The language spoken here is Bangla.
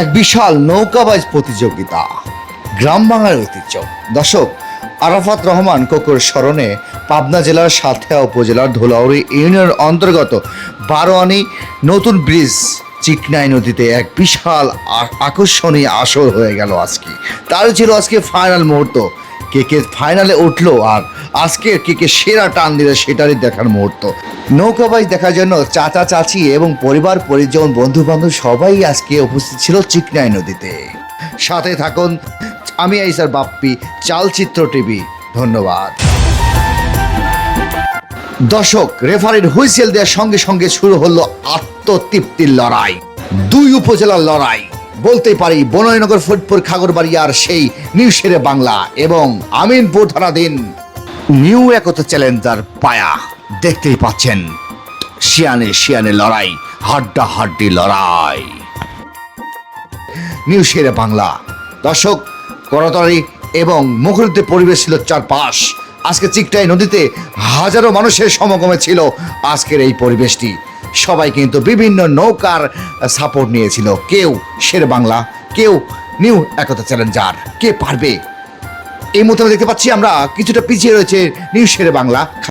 এক বিশাল নৌকাবাজ প্রতিযোগিতা, গ্রাম বাংলার ঐতিহ্য। দর্শক, আরাফাত রহমান কোকর স্মরণে পাবনা জেলার সাথিয়া উপজেলার ধুলাউড়ি ইউনিয়নের অন্তর্গত বারোয়ানি নতুন ব্রিজ, চিকনাই নদীতে এক বিশাল আকর্ষণীয় আসর হয়ে গেল আজকে। তার ছিল আজকে ফাইনাল মুহূর্ত। কে কে ফাইনালে উঠল আর আজকে কে কে সেরা টান দিলে সেটারই দেখার মুহূর্ত। নৌকাবাজ দেখার জন্য চাচা, চাচি এবং পরিবার, পরিজন বন্ধু বান্ধব সবাই আজকে উপস্থিত ছিল চিকনাই নদীতে। সাথে থাকুন, আমি আইসার বাপ্পি, চালচিত্র টিভি। ধন্যবাদ। দর্শক, রেফারির হুইসেল দেওয়ার সঙ্গে সঙ্গে শুরু হলো আত্মতৃপ্তির লড়াই। দুই উপজেলার লড়াই। বলতে পারি, বনয়নগর, ফরিদপুর খাগড়বাড়িয়ার সেই নিউ শেরে বাংলা এবং আমিনপুর থানাধীন নিউ একতা চ্যালেঞ্জার পায়া। দেখতেই পাচ্ছেন, শিয়ানে শিয়ানে লড়াই, হাড্ডা হাড্ডি লড়াই। নিউ শেরে বাংলা। দর্শক করতারি এবং মুখরিত পরিবেশ ছিল চারপাশ। আজকে চিকটাই নদীতে হাজারো মানুষের সমাগমে ছিল আজকের এই পরিবেশটি। সবাই কিন্তু বিভিন্ন নৌকার সাপোর্ট নিয়েছিল। কেউ শের বাংলা, কেউ নিউ একতা চ্যালেঞ্জার কে পারবে? এই মুহূর্তে দেখতে পাচ্ছি আমরা কিছুটা পিছিয়ে রয়েছে নিউ শের বাংলা।